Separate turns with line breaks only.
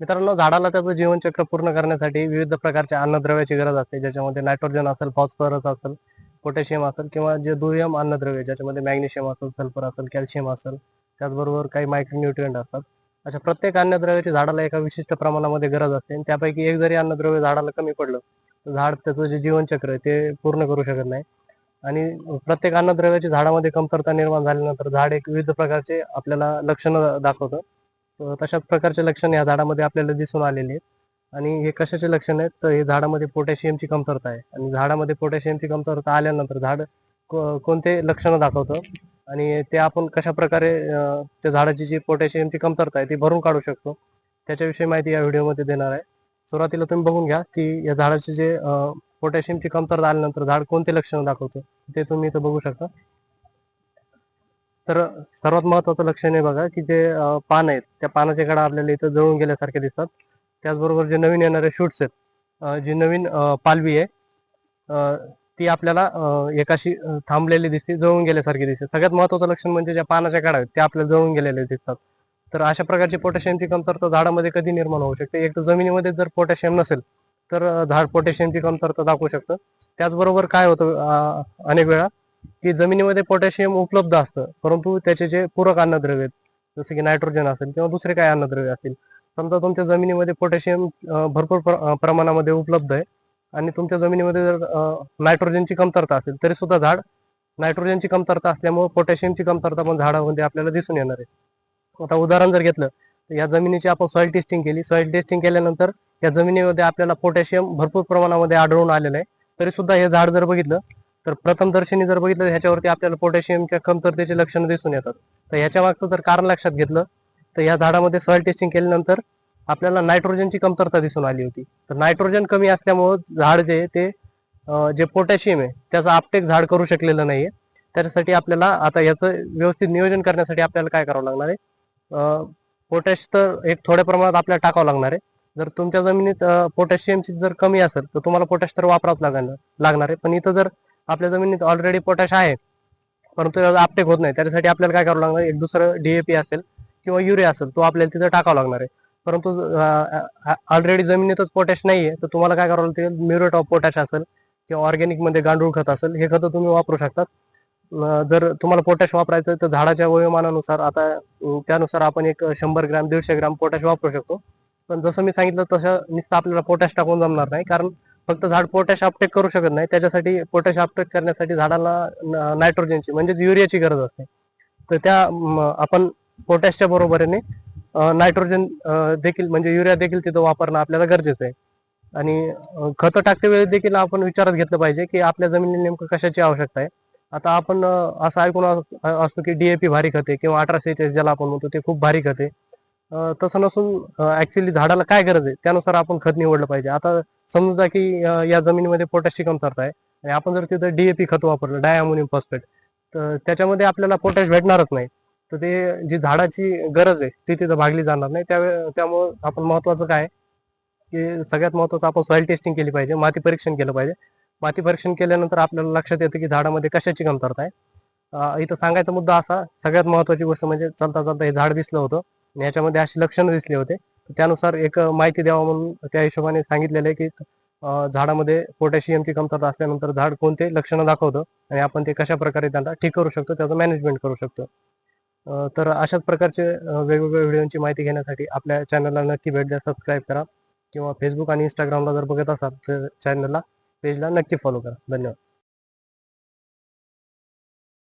मित्रांनो झाडाला त्याचं जीवनचक्र पूर्ण करण्यासाठी विविध प्रकारच्या अन्नद्रव्याची गरज असते ज्याच्यामध्ये नायट्रोजन असेल फॉस्फरस असेल पोटॅशियम असेल किंवा जे दुय्यम अन्नद्रव्य ज्याच्यामध्ये मॅग्नेशियम असेल सल्फर असेल कॅल्शियम असेल त्याचबरोबर काही मायक्रोन्युट्रिएंट असतात. अशा प्रत्येक अन्नद्रव्याची झाडाला एका विशिष्ट प्रमाणामध्ये गरज असते आणि त्यापैकी एक जरी अन्नद्रव्य झाडाला कमी पडलं तर झाड त्याचं जे जीवनचक्र आहे ते पूर्ण करू शकत नाही. आणि प्रत्येक अन्नद्रव्याची झाडामध्ये कमतरता निर्माण झाल्यानंतर झाड एक विविध प्रकारचे आपल्याला लक्षणं दाखवतं. तशाच प्रकारचे लक्षण या झाडामध्ये आपल्याला दिसून आलेले आहेत. आणि हे कशाचे लक्षण आहेत? तर हे झाडामध्ये पोटॅशियमची कमतरता आहे. आणि झाडामध्ये पोटॅशियमची कमतरता आल्यानंतर झाड कोणते लक्षणं दाखवतं? आणि ते आपण कशा प्रकारे त्या झाडाची जी पोटॅशियमची कमतरता आहे ती भरून काढू शकतो? त्याच्याविषयी माहिती या व्हिडिओमध्ये देणार आहे. सुरुवातीला तुम्ही बघून घ्या की या झाडाचे जे पोटॅशियमची कमतरता आल्यानंतर झाड कोणते लक्षणं दाखवतं? ते तुम्ही इथं बघू शकता. तर सर्वात महत्वाचं लक्षण आहे बघा की जे पान आहेत त्या पानाचे कडा आपल्याला इथं जळून गेल्यासारखे दिसतात. त्याचबरोबर जे नवीन येणारे शूट्स आहेत जी नवीन पालवी आहे ती आपल्याला एकाशी थांबलेली दिसते जळून गेल्यासारखी दिसते. सगळ्यात महत्वाचं लक्षण म्हणजे ज्या पानाच्या कडा आहेत त्या आपल्याला जळून गेलेले दिसतात. तर अशा प्रकारची पोटॅशियमची कमतरता झाडामध्ये कधी निर्माण होऊ शकते. एक तर जमिनीमध्ये जर पोटॅशियम नसेल तर झाड पोटॅशियमची कमतरता दाखवू शकतं. त्याचबरोबर काय होतं अनेक वेळा की जमिनीमध्ये पोटॅशियम उपलब्ध असतं. परंतु त्याचे जे पूरक अन्नद्रव्य आहेत जसे की नायट्रोजन असेल किंवा दुसरे काही अन्नद्रव्य असतील समजा तुमच्या जमिनीमध्ये पोटॅशियम भरपूर प्र- प्रमाणामध्ये उपलब्ध आहे आणि तुमच्या जमिनीमध्ये जर नायट्रोजनची कमतरता असेल तरी सुद्धा झाड नायट्रोजनची कमतरता असल्यामुळे पोटॅशियमची कमतरता पण झाडामध्ये आपल्याला दिसून येणार आहे. आता उदाहरण जर घेतलं तर या जमिनीची आपण सॉइल टेस्टिंग केली. सॉइल टेस्टिंग केल्यानंतर या जमिनीमध्ये आपल्याला पोटॅशियम भरपूर प्रमाणामध्ये आढळून आलेलं आहे. तरी सुद्धा हे झाड जर बघितलं तर प्रथम दर्शनी जर बघितलं तर ह्याच्यावरती आपल्याला पोटॅशियमच्या कमतरतेचे लक्षणं दिसून येतात. तर ह्याच्या मागचं जर कारण लक्षात घेतलं तर या झाडामध्ये सॉइल टेस्टिंग केल्यानंतर आपल्याला नायट्रोजनची कमतरता दिसून आली होती. तर नायट्रोजन कमी असल्यामुळं झाड जे ते जे पोटॅशियम आहे त्याचा आपटेक झाड करू शकलेलं नाहीये. त्याच्यासाठी आपल्याला आता याचं व्यवस्थित नियोजन करण्यासाठी आपल्याला काय करावं लागणार आहे? पोटॅश तर एक थोड्या प्रमाणात आपल्याला टाकावं लागणार आहे. जर तुमच्या जमिनीत पोटॅशियमची जर कमी असेल तर तुम्हाला पोटॅश तर वापरावंच लागणार लागणार आहे. पण इथं जर आपल्या जमिनीत ऑलरेडी पोटॅश आहे. परंतु त्याचा आपटेक होत नाही. त्याच्यासाठी आपल्याला काय करावं लागणार? एक दुसरं डीएपी असेल किंवा युरिया असेल तो आपल्याला तिथं टाकावा लागणार आहे. परंतु ऑलरेडी जमिनीतच पोटॅश नाहीये तर तुम्हाला काय करावं लागते म्युरेट ऑफ पोटॅश असेल किंवा ऑर्गॅनिकमध्ये गांडूळ खत असेल हे खतं तुम्ही वापरू शकतात जर तुम्हाला पोटॅश वापरायचं तर झाडाच्या वयोमानानुसार आता त्यानुसार आपण एक शंभर ग्रॅम दीडशे ग्रॅम पोटॅश वापरू शकतो. पण जसं मी सांगितलं तसं नुसतं आपल्याला पोटॅश टाकून जमणार नाही. कारण फक्त झाड पोटॅश अपटेक करू शकत नाही. त्याच्यासाठी पोटॅश अपटेक करण्यासाठी झाडाला नायट्रोजनची म्हणजे युरियाची गरज असते. तर त्या आपण पोटॅशच्या बरोबरीने नायट्रोजन देखील म्हणजे युरिया देखील तिथं वापरणं आपल्याला गरजेचं आहे. आणि खतं टाकते वेळेस देखील आपण विचारात घेतलं पाहिजे की आपल्या जमिनीला नेमकं कशाची आवश्यकता आहे? आता आपण असं ऐकून असतो की डीएपी भारी खते किंवा अठरा ज्याला आपण म्हणतो ते खूप भारी खते. तसं नसून ऍक्च्युली झाडाला काय गरज आहे? त्यानुसार आपण खत निवडलं पाहिजे. आता समजा की या जमिनीमध्ये पोटॅशची कमतरता आहे. आणि आपण जर तिथं डीएपी खत वापरलं डायमोनियम फॉस्फेट तर त्याच्यामध्ये आपल्याला पोटॅश भेटणारच नाही. तर ते जी झाडाची गरज आहे ती तिथं भागली जाणार नाही. त्यावे त्यामुळं आपण महत्वाचं काय की सगळ्यात महत्वाचं आपण सॉइल टेस्टिंग केली पाहिजे माती परीक्षण केलं पाहिजे. माती परीक्षण केल्यानंतर आपल्याला लक्षात येतं की झाडामध्ये कशाची कमतरता आहे. इथं सांगायचा मुद्दा असा सगळ्यात महत्वाची गोष्ट म्हणजे चालता चालता हे झाड दिसलं होतं. आणि याच्यामध्ये अशी लक्षणं दिसली होते. त्यानुसार एक माहिती द्यावा म्हणून त्या हिशोबाने सांगितलेलं आहे की झाडामध्ये पोटॅशियमची कमतरता असल्यानंतर झाड कोणते लक्षणं दाखवतं आणि आपण ते कशा प्रकारे त्यांना ठीक करू शकतो त्याचं मॅनेजमेंट करू शकतो. तर अशाच प्रकारचे वेगवेगळ्या व्हिडिओची माहिती घेण्यासाठी आपल्या चॅनलला नक्की भेट द्या सबस्क्राईब करा किंवा फेसबुक आणि इंस्टाग्रामला जर बघत असाल तर चॅनलला पेजला नक्की फॉलो करा. धन्यवाद.